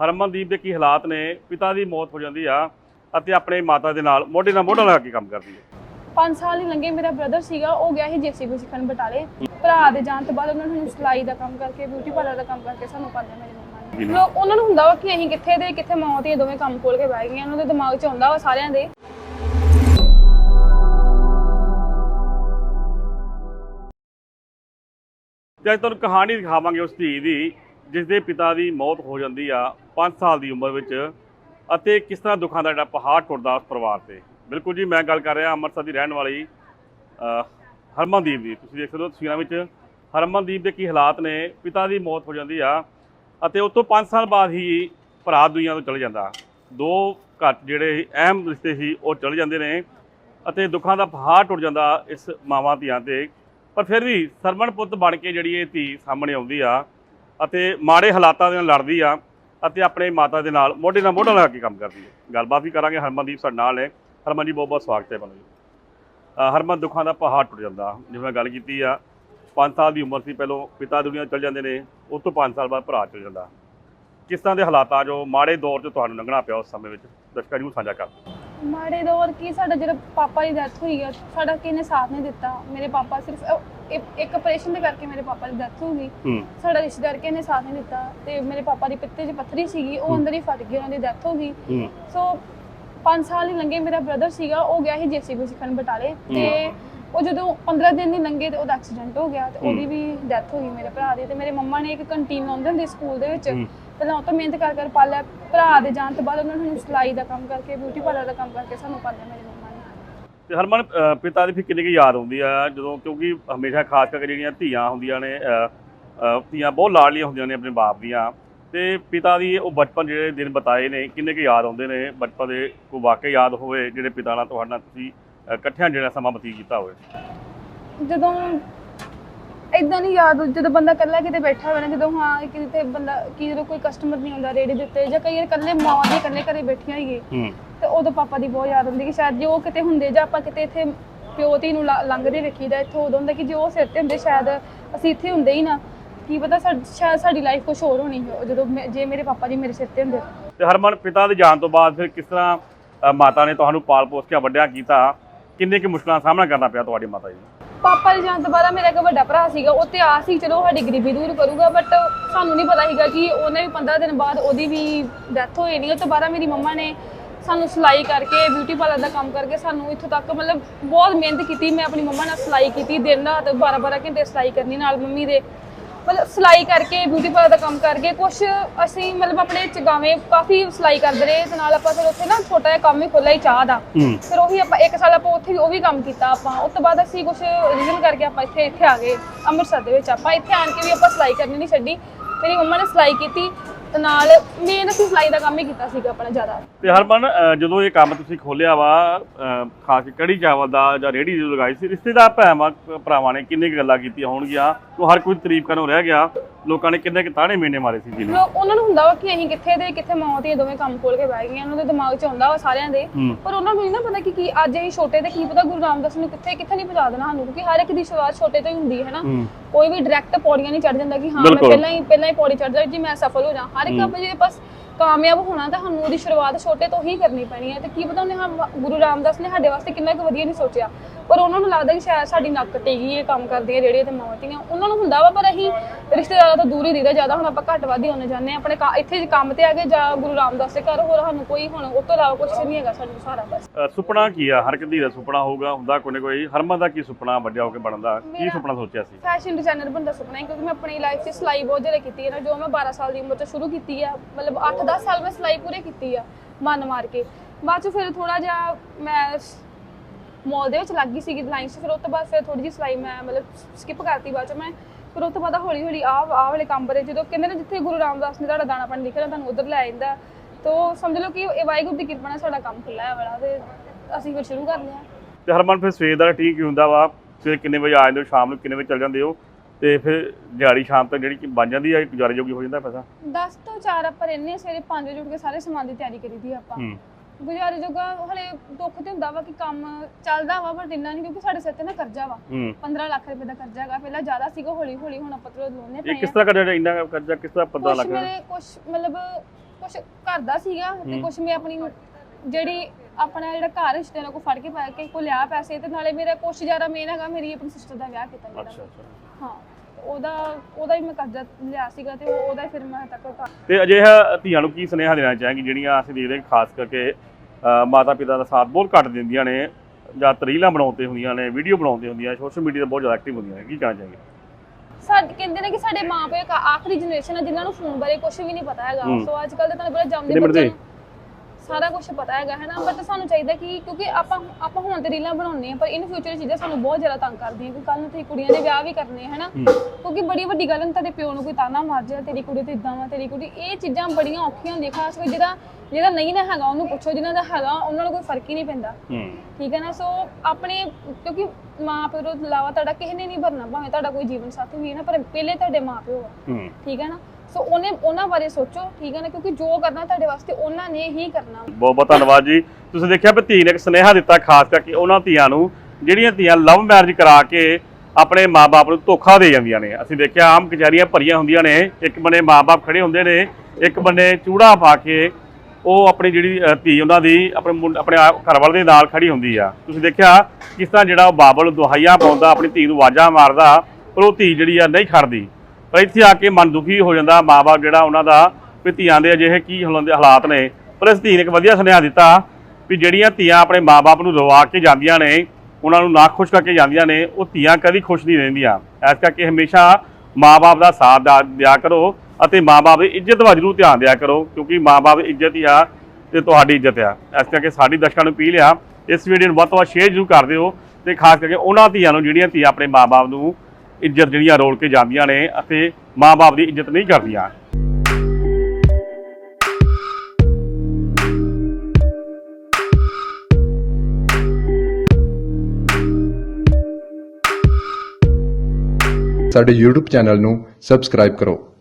ਹਰਮਨਦੀਪ ਦੇ ਕੀ ਹਾਲਾਤ ਨੇ? ਪਿਤਾ ਦੀ ਮੌਤ ਹੋ ਜਾਂਦੀ ਆ ਅਤੇ ਆਪਣੇ ਮਾਤਾ ਦੇ ਨਾਲ ਮੋਢੇ ਨਾਲ ਮੋਢਾ ਲਾ ਕੇ ਕੰਮ ਕਰਦੀ ਹੈ 5 ਸਾਲ ਹੀ ਲੰਘੇ ਮੇਰਾ ਬ੍ਰਦਰ ਸੀਗਾ ਉਹ ਗਿਆ ਸੀ ਜੇਸੀਬੀ ਸਿੱਖਣ ਬਟਾਲੇ। ਭਰਾ ਦੇ ਜਾਣ ਤੋਂ ਬਾਅਦ ਉਹਨਾਂ ਨੂੰ ਸਿਲਾਈ ਦਾ ਕੰਮ ਕਰਕੇ ਬਿਊਟੀ ਪਾਰਲਰ ਦਾ ਕੰਮ ਕਰਕੇ ਸਾਨੂੰ ਪਾਲਿਆ ਮੇਰੇ ਮੰਮਾ ਨੇ। ਲੋਕ ਉਹਨਾਂ ਨੂੰ ਹੁੰਦਾ ਵਾ ਕਿ ਅਸੀਂ ਕਿੱਥੇ ਦੇ ਕਿੱਥੇ ਮਾਂ ਤੇ ਦੋਵੇਂ ਕੰਮ ਖੋਲ ਕੇ ਬਹਿ ਗਈਆਂ ਉਹਨਾਂ ਦੇ ਦਿਮਾਗ 'ਚ ਆਉਂਦਾ ਵਾ ਸਾਰਿਆਂ ਦੇ। ਅੱਜ ਤੁਹਾਨੂੰ ਕਹਾਣੀ ਦਿਖਾਵਾਂਗੇ ਉਸ ਧੀ ਦੀ। ਜਿਸ ਦੇ ਪਿਤਾ ਦੀ ਮੌਤ ਹੋ ਜਾਂਦੀ ਆ 5 ਸਾਲ ਦੀ ਉਮਰ ਵਿੱਚ ਅਤੇ ਕਿਸ ਤਰ੍ਹਾਂ ਦੁੱਖਾਂ ਦਾ ਜਿਹੜਾ ਪਹਾੜ ਟੁੱਟਦਾ ਉਸ ਪਰਿਵਾਰ ਤੇ। ਬਿਲਕੁਲ ਜੀ, ਮੈਂ ਗੱਲ ਕਰ ਰਿਹਾ ਅੰਮ੍ਰਿਤਸਰ ਦੀ ਰਹਿਣ ਵਾਲੀ ਹਰਮਨਦੀਪ ਦੀ। ਤੁਸੀਂ ਦੇਖ ਸਕਦੇ ਹੋ ਤਸਵੀਰਾਂ ਵਿੱਚ ਹਰਮਨਦੀਪ ਦੇ ਕੀ ਹਾਲਾਤ ਨੇ। ਪਿਤਾ ਦੀ ਮੌਤ ਹੋ ਜਾਂਦੀ ਆ ਅਤੇ ਉਸ ਤੋਂ 5 ਸਾਲ ਬਾਅਦ ਹੀ ਭਰਾ ਦੁਨੀਆ ਤੋਂ ਚਲੇ ਜਾਂਦਾ। ਦੋ ਘਰ 'ਚ ਜਿਹੜੇ ਅਹਿਮ ਰਿਸ਼ਤੇ ਸੀ, ਉਹ ਚਲੇ ਜਾਂਦੇ ਨੇ ਅਤੇ ਦੁੱਖਾਂ ਦਾ ਪਹਾੜ ਟੁੱਟ ਜਾਂਦਾ ਇਸ ਮਾਵਾਂ ਧੀਆਂ ਤੇ। ਪਰ ਫਿਰ ਵੀ ਸਰਵਣ ਪੁੱਤ ਬਣ ਕੇ ਜਿਹੜੀ ਇਹ ਧੀ ਸਾਹਮਣੇ ਆਉਂਦੀ ਆ ਅਤੇ ਮਾੜੇ ਹਾਲਾਤਾਂ ਦੇ ਨਾਲ ਲੜਦੀ ਆ ਅਤੇ ਆਪਣੇ ਮਾਤਾ ਦੇ ਨਾਲ ਮੋਢੇ ਨਾਲ ਮੋਢਾ ਲਾ ਕੇ ਕੰਮ ਕਰਦੀ ਹੈ ਗੱਲਬਾਤ ਵੀ ਕਰਾਂਗੇ। ਹਰਮਨਦੀਪ ਸਾਡੇ ਨਾਲ ਨੇ। ਹਰਮਨ ਜੀ, ਬਹੁਤ ਬਹੁਤ ਸਵਾਗਤ ਹੈ ਤੁਹਾਨੂੰ ਜੀ ਹਰਮਨ, ਦੁੱਖਾਂ ਦਾ ਪਹਾੜ ਟੁੱਟ ਜਾਂਦਾ। ਜਿਵੇਂ ਮੈਂ ਗੱਲ ਕੀਤੀ ਆ 5 ਸਾਲ ਦੀ ਉਮਰ ਸੀ ਪਹਿਲੋਂ। ਪਿਤਾ ਦੁਨੀਆ ਚਲ ਜਾਂਦੇ ਨੇ, ਉਸ ਤੋਂ 5 ਸਾਲ ਬਾਅਦ ਭਰਾ ਚਲ ਜਾਂਦਾ। ਕਿਸ ਤਰ੍ਹਾਂ ਦੇ ਹਾਲਾਤਾਂ ਜੋ ਮਾੜੇ ਦੌਰ 'ਚ ਤੁਹਾਨੂੰ ਲੰਘਣਾ ਪਿਆ ਉਸ ਸਮੇਂ ਵਿੱਚ? ਦਰਸ਼ਕਾਂ ਨੂੰ ਸਾਂਝਾ ਕਰ ਮਾੜੇ ਦੌਰ ਕੀ ਸਾਡਾ ਜਿਹੜਾ ਪਾਪਾ ਦੀ ਡੈਥ ਹੋਈ ਆ ਸਾਡਾ ਕਿਸੇ ਨੇ ਸਾਥ ਨਹੀਂ ਦਿੱਤਾ? ਮੇਰੇ ਪਾਪਾ ਸਿਰਫ ਅਹ, ਇੱਕ- ਇੱਕ ਆਪਰੇਸ਼ਨ ਦੇ ਕਰਕੇ ਮੇਰੇ ਪਾਪਾ ਦੀ ਡੈਥ ਹੋ ਗਈ। ਹੂੰ। ਸਾਡਾ ਰਿਸ਼ਤੇਦਾਰ ਕਿਸੇ ਨੇ ਸਾਥ ਨਹੀਂ ਦਿੱਤਾ? ਤੇ ਮੇਰੇ ਪਾਪਾ ਦੀ ਪਿੱਤੇ 'ਚ ਪੱਥਰੀ ਸੀਗੀ ਉਹ ਅੰਦਰ ਹੀ ਫਟ ਗਈ ਉਹਨਾਂ ਦੀ ਡੈਥ ਹੋ ਗਈ। ਹੂੰ। ਸੋ 5 ਸਾਲ ਹੀ ਲੰਘੇ ਮੇਰਾ ਬ੍ਰਦਰ ਸੀਗਾ ਉਹ ਗਿਆ ਸੀ ਜੇਸੀਬੀ ਸਿੱਖਣ ਬਟਾਲੇ। ਤੇ ਉਹ ਜਦੋਂ 15 ਦਿਨ ਹੀ ਲੰਘੇ ਤੇ ਉਹਦਾ ਐਕਸੀਡੈਂਟ ਹੋ ਗਿਆ ਤੇ ਉਹਦੀ ਵੀ ਡੈਥ ਹੋ ਗਈ ਮੇਰੇ ਭਰਾ ਦੀ। ਤੇ ਮੇਰੇ ਮੰਮਾ ਨੇ ਇੱਕ ਕੰਟੀਨ ਲਾਉਂਦੇ ਹੁੰਦੇ ਸਕੂਲ ਦੇ ਵਿੱਚ। ਹੂੰ। ਪਹਿਲਾਂ ਉਹ ਤੋਂ ਮਿਹਨਤ ਕਰ ਕਰ ਪਾਲਿਆ ਭਰਾ ਦੇ ਜਾਣ ਤੋਂ ਬਾਅਦ ਉਹਨਾਂ ਨੂੰ ਸਿਲਾਈ ਦਾ ਕੰਮ ਕਰਕੇ ਬਿਊਟੀ ਪਾਰਲਰ ਦਾ ਕੰਮ ਕਰਕੇ ਸਾਨੂੰ ਪਾਲਿਆ ਮੇਰੇ ਮੰਮਾ ਨੇ। ਤੇ ਹਰਮਨ ਅ, ਪਿਤਾ ਦੀ ਫਿਰ ਕਿੰਨੀ ਕੁ ਯਾਦ ਆਉਂਦੀ ਆ ਜਦੋਂ ਕਿਉਂਕਿ ਹਮੇਸ਼ਾ ਖਾਸ ਕਰਕੇ ਜਿਹੜੀਆਂ ਧੀਆਂ ਹੁੰਦੀਆਂ ਨੇ ਅ, ਅ, ਧੀਆਂ ਬਹੁਤ ਲਾਡਲੀਆਂ ਹੁੰਦੀਆਂ ਨੇ ਆਪਣੇ ਬਾਪ ਦੀਆਂ ਤੇ ਪਿਤਾ ਦੀ ਉਹ ਬਚਪਨ ਜਿਹੜੇ ਦਿਨ ਬਤਾਏ ਨੇ ਕਿੰਨੇ ਕੁ ਯਾਦ ਆਉਂਦੇ ਨੇ ਬਚਪਨ ਦੇ ਕੋਈ ਵਾਕਈ ਯਾਦ ਹੋਵੇ ਜਿਹੜੇ ਪਿਤਾ ਨਾਲ ਤੁਹਾਡੇ ਤੁਸੀਂ ਅ, ਇਕੱਠਿਆਂ ਜਿਹੜਾ ਸਮਾਂ ਬਤੀਤ ਕੀਤਾ ਹੋਵੇ? ਜਦੋਂ ਇਦਾਂ ਨਹੀਂ ਯਾਦ ਜਦੋਂ ਬੰਦਾ ਇਕੱਲਾ ਕਿਤੇ ਬੈਠਾ ਹੋਵੇ ਨਾ ਜਦੋਂ ਹਾਂ ਕਿਤੇ ਬੰਦਾ ਕੀ ਜਦੋਂ ਕੋਈ ਕਸਟਮਰ ਨਹੀਂ ਆਉਂਦਾ ਰੇੜੀ ਦੇ ਉੱਤੇ ਜਾਂ ਕਈ ਵਾਰ ਇਕੱਲੇ ਮਾਵਾਂ ਦੇ ਇਕੱਲੇ ਘਰੇ ਬੈਠੀਆਂ ਹੂੰ। ਤੇ ਉਦੋਂ ਪਾਪਾ ਦੀ ਬਹੁਤ ਯਾਦ ਆਉਂਦੀ ਕਿ ਸ਼ਾਇਦ ਜੇ ਉਹ ਕਿਤੇ ਹੁੰਦੇ ਜਾਂ ਆਪਾਂ ਕਿਤੇ ਇੱਥੇ ਪਿਓ ਧੀ ਨੂੰ ਲ- ਲੰਘਦੇ ਵੇਖੀਦਾ ਇੱਥੋਂ ਉਦੋਂ ਹੁੰਦਾ ਕਿ ਜੇ ਉਹ ਸਿਰ ਤੇ ਹੁੰਦੇ ਸ਼ਾਇਦ ਅਸੀਂ ਇੱਥੇ ਹੁੰਦੇ ਹੀ ਨਾ। ਕੀ ਪਤਾ ਸਾ- ਸ਼ਾਇਦ ਸਾਡੀ ਲਾਈਫ ਕੁਝ ਹੋਰ ਹੋਣੀ ਸੀ ਜਦੋਂ ਮੈਂ- ਜੇ ਮੇਰੇ ਪਾਪਾ ਜੀ ਮੇਰੇ ਸਿਰ ਤੇ ਹੁੰਦੇ। ਤੇ ਹਰਮਨ ਪਿਤਾ ਦੇ ਜਾਣ ਤੋਂ ਬਾਅਦ ਫਿਰ ਕਿਸ ਤਰ੍ਹਾਂ ਅ, ਮਾਤਾ ਨੇ ਤੁਹਾਨੂੰ ਪਾਲ ਪੋਸ ਕੇ ਵੱਡਿਆ ਕੀਤਾ? ਕਿੰਨੇ ਕੁ ਮੁਸ਼ਕਲਾਂ ਦਾ ਸਾਹਮਣਾ ਕਰਨਾ ਪਿਆ ਤੁਹਾਡੀ ਮਾਤਾ ਜੀ ਨੂੰ? ਪਾਪਾ ਦੇ ਜਾਣ ਦੁਬਾਰਾ ਮੇਰਾ ਇੱਕ ਵੱਡਾ ਭਰਾ ਸੀਗਾ, ਉਹ ਤੇ ਆ ਸੀ, ਚਲੋ ਸਾਡੀ ਗਰੀਬੀ ਦੂਰ ਕਰੂਗਾ ਬਟ ਸਾਨੂੰ ਨਹੀਂ ਪਤਾ ਸੀਗਾ ਕਿ ਉਹਨੇ ਵੀ 15 ਦਿਨ ਬਾਅਦ ਉਹਦੀ ਵੀ ਡੈਥ ਹੋ ਜਾਣੀ ਉਹ ਦੁਬਾਰਾ ਮੇਰੀ ਮੰਮਾ ਨੇ ਸਾਨੂੰ ਸਿਲਾਈ ਕਰਕੇ ਬਿਊਟੀ ਪਾਰਲਰ ਦਾ ਕੰਮ ਕਰਕੇ ਸਾਨੂੰ ਇੱਥੋਂ ਤੱਕ ਮਤਲਬ ਬਹੁਤ ਮਿਹਨਤ ਕੀਤੀ, ਮੈਂ ਆਪਣੀ ਮੰਮਾ ਨਾਲ ਸਿਲਾਈ ਕੀਤੀ, ਦਿਨ ਰਾਤ 12 12 ਘੰਟੇ ਸਿਲਾਈ ਕਰਨੀ ਨਾਲ ਮੰਮੀ ਦੇ। ਮਤਲਬ ਸਿਲਾਈ ਕਰਕੇ ਬਿਊਟੀ ਪਾਰਲਰ ਦਾ ਕੰਮ ਕਰਕੇ ਕੁਝ ਅਸੀਂ ਮਤਲਬ ਆਪਣੇ ਚਗਾਵੇਂ ਕਾਫੀ ਸਿਲਾਈ ਕਰਦੇ ਰਹੇ। ਤੇ ਨਾਲ ਆਪਾਂ ਫਿਰ ਉੱਥੇ ਨਾ ਛੋਟਾ ਜਿਹਾ ਕੰਮ ਹੀ ਖੋਲ੍ਹਿਆ ਸੀ ਚਾਹ ਦਾ। ਹੂੰ। ਫਿਰ ਉਹੀ ਆਪਾਂ ਇੱਕ ਸਾਲ ਆਪਾਂ ਉੱਥੇ ਵੀ ਉਹ ਵੀ ਕੰਮ ਕੀਤਾ ਆਪਾਂ। ਉਸ ਤੋਂ ਬਾਅਦ ਅਸੀਂ ਕੁਝ ਰੀਜ਼ਨ ਕਰਕੇ ਆਪਾਂ ਇੱਥੇ ਇੱਥੇ ਆ ਗਏ ਅੰਮ੍ਰਿਤਸਰ ਦੇ ਵਿੱਚ। ਆਪਾਂ ਇੱਥੇ ਆਣ ਕੇ ਵੀ ਆਪਾਂ ਸਿਲਾਈ ਕਰਨੀ ਨਹੀਂ ਛੱਡੀ। ਮੇਰੀ ਮੰਮਾ ਨੇ ਸਿਲਾਈ ਕੀਤੀ। ਤੇ ਨਾਲ ਮੇਨ ਅਸੀਂ ਸਿਲਾਈ ਦਾ ਕੰਮ ਹੀ ਕੀਤਾ ਸੀਗਾ ਆਪਣਾ ਜ਼ਿਆਦਾ। ਤੇ ਹਰਮਨ ਅ, ਜਦੋਂ ਇਹ ਕੰਮ ਤੁਸੀਂ ਖੋਲਿਆ ਵਾ ਅ, ਖਾਸ ਕੇ ਕੜੀ ਚਾਵਲ ਦਾ ਜਾਂ ਰੇੜੀ ਜਦੋਂ ਲਗਾਈ ਸੀ ਰਿਸ਼ਤੇਦਾਰ ਭੈਵਾਂ ਭਰਾਵਾਂ ਨੇ ਕਿੰਨੇ ਕੁ ਗੱਲਾਂ ਕੀਤੀਆਂ ਹੋਣਗੀਆਂ? ਤੋ ਹਰ ਕੋਈ ਤਾਰੀਫ ਕਰਨੋਂ ਰਹਿ ਗਿਆ। ਲੋਕਾਂ ਨੇ ਕਿੰਨੇ ਕੁ ਤਾਣੇ ਮੇਨੇ ਮਾਰੇ ਸੀ ਜੀ ਨੂੰ? ਲੋਕ ਉਹਨਾਂ ਨੂੰ ਹੁੰਦਾ ਵਾ ਕਿ ਅਸੀਂ ਕਿੱਥੇ ਦੇ ਕਿੱਥੇ ਮਾਂ ਤੇ ਦੋਵੇਂ ਕੰਮ ਖੋਲ ਕੇ ਬਹਿ ਗਈਆਂ ਉਹਨਾਂ ਦੇ ਦਿਮਾਗ 'ਚ ਆਉਂਦਾ ਵਾ ਸਾਰਿਆਂ ਦੇ। ਹੂੰ। ਪਰ ਉਹਨਾਂ ਨੂੰ ਨਹੀਂ ਨਾ ਪਤਾ ਕਿ ਕੀ ਅੱਜ ਅਸੀਂ ਛੋਟੇ ਤੇ ਕੀ ਪਤਾ ਗੁਰੂ ਰਾਮਦਾਸ ਨੂੰ ਕਿੱਥੇ ਕਿੱਥੇ ਨਹੀਂ ਪਹੁੰਚਾ ਦੇਣਾ ਸਾਨੂੰ ਕਿਉਂਕਿ ਹਰ ਇੱਕ ਦੀ ਸ਼ੁਰੂਆਤ ਛੋਟੇ ਤੋਂ ਹੀ ਹੁੰਦੀ ਹੈ ਨਾ। ਹੂੰ। ਕੋਈ ਵੀ ਡਾਇਰੈਕਟ ਪੌੜੀਆਂ ਨਹੀਂ ਚੜ ਜਾਂਦਾ ਕਿ ਹਾਂ ਮੈਂ ਬਿਲਕੁਲ। ਪਹਿਲਾਂ ਹੀ ਪਹਿਲਾਂ ਹੀ ਪੌੜੀ ਚੜ ਜਾ ਜੀ ਮੈਂ ਸਫਲ ਹੋ ਜਾ। ਹਰ ਇੱਕ ਆਪਾਂ ਜੇ ਬਸ ਕਾਮਯਾਬ ਹੋਣਾ ਤਾਂ ਸਾਨੂੰ ਉਹਦੀ ਸ਼ੁਰੂਆਤ ਛੋਟੇ ਤੋਂ ਹੀ ਕਰਨੀ ਪੈਣੀ ਹੈ। ਤੇ ਕੀ ਪਤਾ ਉਹਨੇ ਗੁਰੂ ਰਾਮਦਾਸ ਨੇ ਸਾਡੇ ਵਾਸਤੇ ਕਿੰਨਾ ਕੁ ਵਧੀਆ ਨਹੀਂ ਸੋਚਿਆ। ਪਰ ਉਹਨਾਂ ਨੂੰ ਲੱਗਦਾ ਕਿ ਸ਼ਾਇਦ ਸਾਡੀ ਨੱਕ ਕੱਟੇਗੀ ਇਹ ਕੰਮ ਕਰਦੀਆਂ ਰੇੜੀਆਂ ਤੇ ਮਾਵਾਤੀਆਂ ਉਹਨਾਂ ਨੂੰ ਹੁੰਦਾ ਵਾ ਪਰ ਅਸੀਂ ਰਿਸ਼ਤੇਦਾਰਾਂ ਤੋਂ ਦੂਰ ਹੀ ਰਹੀਦਾ ਜ਼ਿਆਦਾ ਹੁਣ ਆਪਾਂ ਘੱਟ ਵੱਧ ਹੀ ਆਉਣੇ ਜਾਂਦੇ ਆਪਣੇ ਕਾ- ਇੱਥੇ ਜੇ ਕੰਮ ਤੇ ਆ ਗਏ ਜਾਂ ਗੁਰੂ ਰਾਮਦਾਸ ਦੇ ਘਰ ਹੋਰ ਸਾਨੂੰ ਕੋਈ ਹੁਣ ਉਹ ਤੋਂ ਇਲਾਵਾ ਕੁਝ ਨਹੀਂ ਹੈਗਾ ਸਾਨੂੰ ਸਾਰਾ ਬਸ। ਸੁਪਨਾ ਕੀ ਆ? ਹਰ ਧੀ ਦਾ ਸੁਪਨਾ ਹੋਊਗਾ ਹੁੰਦਾ ਕੋਈ ਨਾ ਕੋਈ। ਹਰਮਨ ਦਾ ਕੀ ਸੁਪਨਾ ਵੱਡਿਆ ਹੋ ਕੇ ਬਣਦਾ ਕੀ ਸੁਪਨਾ ਸੋਚਿਆ ਸੀ? ਫੈਸ਼ਨ ਡਿਜ਼ਾਈਨਰ ਬਣਦਾ ਸੁਪਨਾ ਹੈ ਕਿਉਂਕਿ ਮੈਂ ਆਪਣੀ ਲਾਈਫ 'ਚ ਸਿਲਾਈ ਬਹੁਤ ਜ਼ਿਆਦਾ ਕੀਤੀ ਹੈ ਨਾ। ਜੋ ਮੈਂ 12 ਸਾਲ ਦੀ ਉਮਰ 'ਚ ਸ਼ੁਰੂ ਕੀਤੀ ਆ ਮਤਲਬ 8-10 ਸਾਲ ਮੈਂ ਸਿਲਾਈ ਪੂਰੇ ਕੀਤੀ ਆ ਮਨ ਮਾਰ ਕੇ। ਬਾਅਦ 'ਚ ਫਿਰ ਥੋੜਾ ਜਿਹਾ ਮੈਂ ਮੋਲ ਦੇ ਵਿੱਚ ਲੱਗ ਗਈ ਸੀਗੀ ਲਾਈਨ 'ਚ ਫਿਰ ਉਸ ਤੋਂ ਬਾਅਦ ਫਿਰ ਥੋੜੀ ਜਿਹੀ ਸਿਲਾਈ ਮੈਂ ਮਤਲਬ ਸਕਿਪ ਕਰਤੀ ਬਾਅਦ 'ਚ ਮੈਂ ਫਿਰ ਉਸ ਤੋਂ ਬਾਅਦ ਹੌਲੀ ਹੌਲੀ ਆਹ ਆਹ ਵਾਲੇ ਕੰਮ ਬਰੇ ਜਦੋਂ ਕਹਿੰਦੇ ਨੇ ਜਿੱਥੇ ਗੁਰੂ ਰਾਮਦਾਸ ਨੇ ਤੁਹਾਡਾ ਦਾਣਾ ਪਾਣੀ ਲਿਖਿਆ ਤੁਹਾਨੂੰ ਉਧਰ ਲੈ ਜਾਂਦਾ ਤੋ ਸਮਝ ਲਓ ਕਿ ਇਹ ਵਾਹਿਗੁਰੂ ਦੀ ਕਿਰਪਾ ਨਾਲ ਸਾਡਾ ਕੰਮ ਖੁੱਲਾ ਹੈ ਵਾਲਾ ਤੇ ਅਸੀਂ ਫਿਰ ਸ਼ੁਰੂ ਕਰ ਲਿਆ। ਤੇ ਹਰਮਨ ਫਿਰ ਸਵੇਰ ਦਾ ਠੀਕ ਹੀ ਹੁੰਦਾ ਵਾ? ਸਵੇਰ ਕਿੰਨੇ ਵਜੇ ਆ ਜਾਂਦੇ ਹੋ? ਸ਼ਾਮ ਨੂੰ ਕਿੰਨੇ ਵਜੇ ਚੱਲ ਜਾਂਦੇ ਹੋ? ਤੇ ਫਿਰ ਦਿਹਾੜੀ ਸ਼ਾਮ ਤੱਕ ਜਿਹੜੀ ਕਿ ਬਣ ਜਾਂਦੀ ਆ ਗੁਜ਼ਾਰੇ ਜੋਗੀ ਹੋ ਜਾਂਦਾ ਪੈਸਾ 10 ਤੋਂ 4 ਆਪਾਂ ਰਹਿੰਦੇ ਹਾਂ ਸਵੇਰੇ 5 ਵਜੇ ਉੱਠ ਕੇ ਸਾਰੇ ਸਮਾਨ ਦੀ ਤਿਆਰੀ ਕਰੀਦੀ ਆ ਆਪਾਂ। ਹੂੰ। ਗੁਜ਼ਾਰੇ ਜੋਗਾ ਹਲੇ ਦੁੱਖ ਤੇ ਹੁੰਦਾ ਵਾ ਕਿ ਕੰਮ ਚੱਲਦਾ ਵਾ ਪਰ ਇੰਨਾ ਨਹੀਂ ਕਿਉਂਕਿ ਸਾਡੇ ਸਿਰ ਤੇ ਨਾ ਕਰਜ਼ਾ ਵਾ। ਹੂੰ। 15 ਲੱਖ ਰੁਪਏ ਦਾ ਕਰਜ਼ਾ ਹੈਗਾ। ਪਹਿਲਾਂ ਜ਼ਿਆਦਾ ਸੀਗਾ ਹੌਲੀ ਹੌਲੀ ਹੁਣ ਆਪਾਂ ਚਲੋ ਲੋਨੇ ਇਹ ਪਏ ਕਿਸ ਤਰ੍ਹਾਂ ਕਰਦਾ ਇੰਨਾ ਕਰਜ਼ਾ ਕਿਸ ਤਰ੍ਹਾਂ 15 ਕੁਛ ਲੱਖ ਮੇਰੇ ਕੁਛ ਮਤਲਬ ਕੁਝ ਘਰ ਦਾ ਸੀਗਾ ਤੇ ਕੁਝ ਮੈਂ ਆਪਣੀ ਜਿਹੜੀ ਆਪਣਾ ਜਿਹੜਾ ਘਰ ਰਿਸ਼ਤੇਦਾਰਾਂ ਕੋ ਫੜ ਕੇ ਪਾ ਕੇ ਕੋ ਲਿਆ ਪੈਸੇ ਤੇ ਨਾਲੇ ਮੇਰਾ ਕੁਛ ਜ਼ਿਆਦਾ ਮੇਨ ਹੈਗਾ ਮੇਰੀ ਆਪਣੀ ਸਿਸਟਰ ਦਾ ਵਿਆਹ ਕੀਤਾ ਜਿਹੜਾ। ਅੱਛਾ। ਹਾਂ। ਉਹਦਾ ਉਹਦਾ ਹੀ ਮੈਂ ਕਰਜ਼ਾ ਲਿਆ ਸੀਗਾ ਤੇ ਉਹ- ਉਹਦਾ ਹੀ ਫਿਰ ਮੈਂ ਤੱਕ ਘਰ- ਤੇ ਅਜਿਹਾ ਧੀਆਂ ਨੂੰ ਕੀ ਸੁਨੇਹਾ ਦੇਣਾ ਚਾਹਾਂਗੇ ਜਿਹੜੀਆਂ ਅਸੀਂ ਦੇਖਦੇ ਹਾਂ ਖਾਸ ਕਰਕੇ ਮਾਤਾ ਪਿਤਾ ਦਾ ਸਾਥ ਬਹੁਤ ਘੱਟ ਦਿੰਦੀਆਂ ਨੇ ਜਾਂ ਤਰੀਲਾਂ ਬਣਾਉਂਦੇ ਹੁੰਦੀਆਂ ਨੇ ਵੀਡੀਓ ਬਣਾਉਂਦੇ ਹੁੰਦੀਆਂ ਸੋਸ਼ਲ ਮੀਡੀਆ ਤੇ ਬਹੁਤ ਜ਼ਿਆਦਾ ਐਕਟਿਵ ਹੁੰਦੀਆਂ ਨੇ ਕੀ ਕਹਿਣਾ ਚਾਹਾਂਗੇ ਸਾਡੇ ਕਹਿੰਦੇ ਨੇ ਕਿ ਸਾਡੇ ਮਾਪੇ ਇੱਕ ਆਖਰੀ ਜਨਰੇਸ਼ਨ ਹੈ ਜਿਨ੍ਹਾਂ ਨੂੰ ਫੋਨ ਬਾਰੇ ਕੁਝ ਵੀ ਨਹੀਂ ਪਤਾ ਹੈਗਾ ਹੂੰ। ਸੋ ਅੱਜ ਕੱਲ ਤਾਂ ਤੁਹਾਨੂੰ ਪਤਾ ਜੰਮਦੇ ਕਿੰਨੇ ਮਿੰਟ ਬੱਚਿਆਂ ਦੇ? ਨੂੰ ਸਾਰਾ ਕੁਝ ਪਤਾ ਹੈਗਾ ਹੈ ਨਾ? ਬਟ ਸਾਨੂੰ ਚਾਹੀਦਾ ਕਿ ਕਿਉਂਕਿ ਆਪਾਂ ਆਪਾਂ ਹੁਣ ਤੇ ਰੀਲਾਂ ਬਣਾਉਂਦੇ ਆ ਪਰ ਇਨ ਫਿਊਚਰ ਚੀਜ਼ਾਂ ਸਾਨੂੰ ਬਹੁਤ ਜ਼ਿਆਦਾ ਤੰਗ ਕਰਦੀਆਂ ਕਿ ਕੱਲ ਨੂੰ ਤੁਸੀਂ ਕੁੜੀਆਂ ਦੇ ਵਿਆਹ ਵੀ ਕਰਨੇ ਹੈ ਨਾ। ਕਿਉਂਕਿ ਬੜੀ ਵੱਡੀ ਗੱਲ ਹੈ ਤੁਹਾਡੇ ਪਿਓ ਨੂੰ ਕੋਈ ਤਾਨਾ ਮਾਰ ਜਾ ਤੇਰੀ ਕੁੜੀ ਤੇ ਇਦਾਂ ਵਾ ਤੇਰੀ ਕੁੜੀ ਇਹ ਚੀਜ਼ਾਂ ਬੜੀਆਂ ਔਖੀਆਂ ਹੁੰਦੀਆਂ ਖਾਸ ਕਰਕੇ ਜਿਹੜਾ ਜਿਹੜਾ ਨਹੀਂ ਨਾ ਹੈਗਾ ਉਹਨੂੰ ਪੁੱਛੋ ਜਿਹਨਾਂ ਦਾ ਹੈਗਾ ਉਹਨਾਂ ਨੂੰ ਕੋਈ ਫ਼ਰਕ ਹੀ ਨਹੀਂ ਪੈਂਦਾ। ਠੀਕ ਹੈ ਨਾ? ਸੋ ਆਪਣੇ ਕਿਉਂਕਿ ਮਾਂ ਪਿਓ ਤੋਂ ਇਲਾਵਾ ਤੁਹਾਡਾ ਕਿਸੇ ਨੇ ਨਹੀਂ ਭਰਨਾ ਭਾਵੇਂ ਤੁਹਾਡਾ ਕੋਈ ਜੀਵਨ ਸਾਥੀ ਵੀ ਹੈ ਨਾ ਪਰ ਪਹਿਲੇ ਤੁਹਾਡੇ ਮਾਂ ਪਿਓ ਆ ਠੀਕ ਹੈ ਨਾ? ਸੋ ਉਹਨੇ ਉਹਨਾਂ ਬਾਰੇ ਸੋਚੋ, ਠੀਕ ਹੈ ਨਾ? ਕਿਉਂਕਿ ਜੋ ਕਰਨਾ ਤੁਹਾਡੇ ਵਾਸਤੇ ਉਹਨਾਂ ਨੇ ਹੀ ਕਰਨਾ। ਬਹੁਤ ਬਹੁਤ ਧੰਨਵਾਦ ਜੀ। ਤੁਸੀਂ ਦੇਖਿਆ ਵੀ ਧੀ ਨੇ ਇੱਕ ਸੁਨੇਹਾ ਦਿੱਤਾ, ਖਾਸ ਕਰਕੇ ਉਹਨਾਂ ਧੀਆਂ ਨੂੰ, ਜਿਹੜੀਆਂ ਧੀਆਂ ਲਵ ਮੈਰਿਜ ਕਰਾ ਕੇ ਆਪਣੇ ਮਾਪੇ ਨੂੰ ਧੋਖਾ ਦੇ ਜਾਂਦੀਆਂ ਨੇ। ਅਸੀਂ ਦੇਖਿਆ ਆਮ ਕਚਹਿਰੀਆਂ ਭਰੀਆਂ ਹੁੰਦੀਆਂ ਨੇ। ਇੱਕ ਬੰਨੇ ਮਾਪੇ ਖੜੇ ਹੁੰਦੇ ਨੇ, ਇੱਕ ਬੰਨੇ ਚੂੜਾ ਪਾ ਕੇ ਉਹ ਆਪਣੀ ਜਿਹੜੀ ਧੀ ਉਹਨਾਂ ਦੀ ਆਪਣੇ ਮੁੰਡ- ਆਪਣੇ ਘਰ ਵਾਲੇ ਦੇ ਨਾਲ ਖੜੀ ਹੁੰਦੀ ਆ। ਤੁਸੀਂ ਦੇਖਿਆ ਕਿਸ ਤਰ੍ਹਾਂ ਜਿਹੜਾ ਉਹ ਬਾਬਲ ਦੁਹਾਈਆਂ ਪਾਉਂਦਾ, ਆਪਣੀ ਧੀ ਨੂੰ ਆਵਾਜ਼ਾਂ ਮਾਰਦਾ, ਪਰ ਉਹ ਧੀ ਜਿਹੜੀ ਆ ਨਹੀਂ ਖੜਦੀ। ਪਰ ਇੱਥੇ ਆ ਕੇ ਮਨ ਦੁਖੀ ਹੋ ਜਾਂਦਾ ਮਾਪੇ ਜਿਹੜਾ ਉਹਨਾਂ ਦਾ ਵੀ ਧੀਆਂ ਦੇ ਅਜਿਹੇ ਕੀ ਹਾਲਾਤ ਹਾਲਾਤ ਨੇ। ਪਰ ਇਸ ਧੀ ਨੇ ਇੱਕ ਵਧੀਆ ਸੁਨੇਹਾ ਦਿੱਤਾ ਵੀ ਜਿਹੜੀਆਂ ਧੀਆਂ ਆਪਣੇ ਮਾਪੇ ਨੂੰ ਰਵਾ ਕੇ ਜਾਂਦੀਆਂ ਨੇ, ਉਹਨਾਂ ਨੂੰ ਨਾ ਖੁਸ਼ ਕਰਕੇ ਜਾਂਦੀਆਂ ਨੇ, ਉਹ ਧੀਆਂ ਕਦੀ ਖੁਸ਼ ਨਹੀਂ ਰਹਿੰਦੀਆਂ। ਇਸ ਕਰਕੇ ਹਮੇਸ਼ਾ ਮਾਪੇ ਦਾ ਸਾਥ ਦਾ- ਦਿਆ ਕਰੋ ਅਤੇ ਮਾਪੇ ਦੀ ਇੱਜ਼ਤ ਵੱਲ ਜ਼ਰੂਰ ਧਿਆਨ ਦਿਆ ਕਰੋ, ਕਿਉਂਕਿ ਮਾਪੇ ਦੀ ਇੱਜ਼ਤ ਹੀ ਆ ਤੇ ਤੁਹਾਡੀ ਇੱਜ਼ਤ ਆ। ਇਸ ਕਰਕੇ ਸਾਡੀ ਦਰਸ਼ਕਾਂ ਨੂੰ ਪੀ ਲਿਆ ਇਸ ਵੀਡੀਓ ਨੂੰ ਵੱਧ ਤੋਂ ਵੱਧ ਸ਼ੇਅਰ ਜ਼ਰੂਰ ਕਰ ਦਿਓ ਤੇ ਖਾਸ ਕਰਕੇ ਉਹਨਾਂ ਧੀਆਂ ਨੂੰ, ਜਿਹੜੀਆਂ ਧੀਆਂ ਆਪਣੇ ਮਾਪੇ ਨੂੰ ਇੱਜ਼ਤ ਜਿਹੜੀਆਂ ਰੋਲ ਕੇ ਜਾਂਦੀਆਂ ਨੇ ਅਤੇ ਮਾਪੇ ਦੀ ਇੱਜ਼ਤ ਨਹੀਂ ਕਰਦੀਆਂ। ਸਾਡੇ YouTube ਚੈਨਲ ਨੂੰ ਸਬਸਕ੍ਰਾਈਬ ਕਰੋ।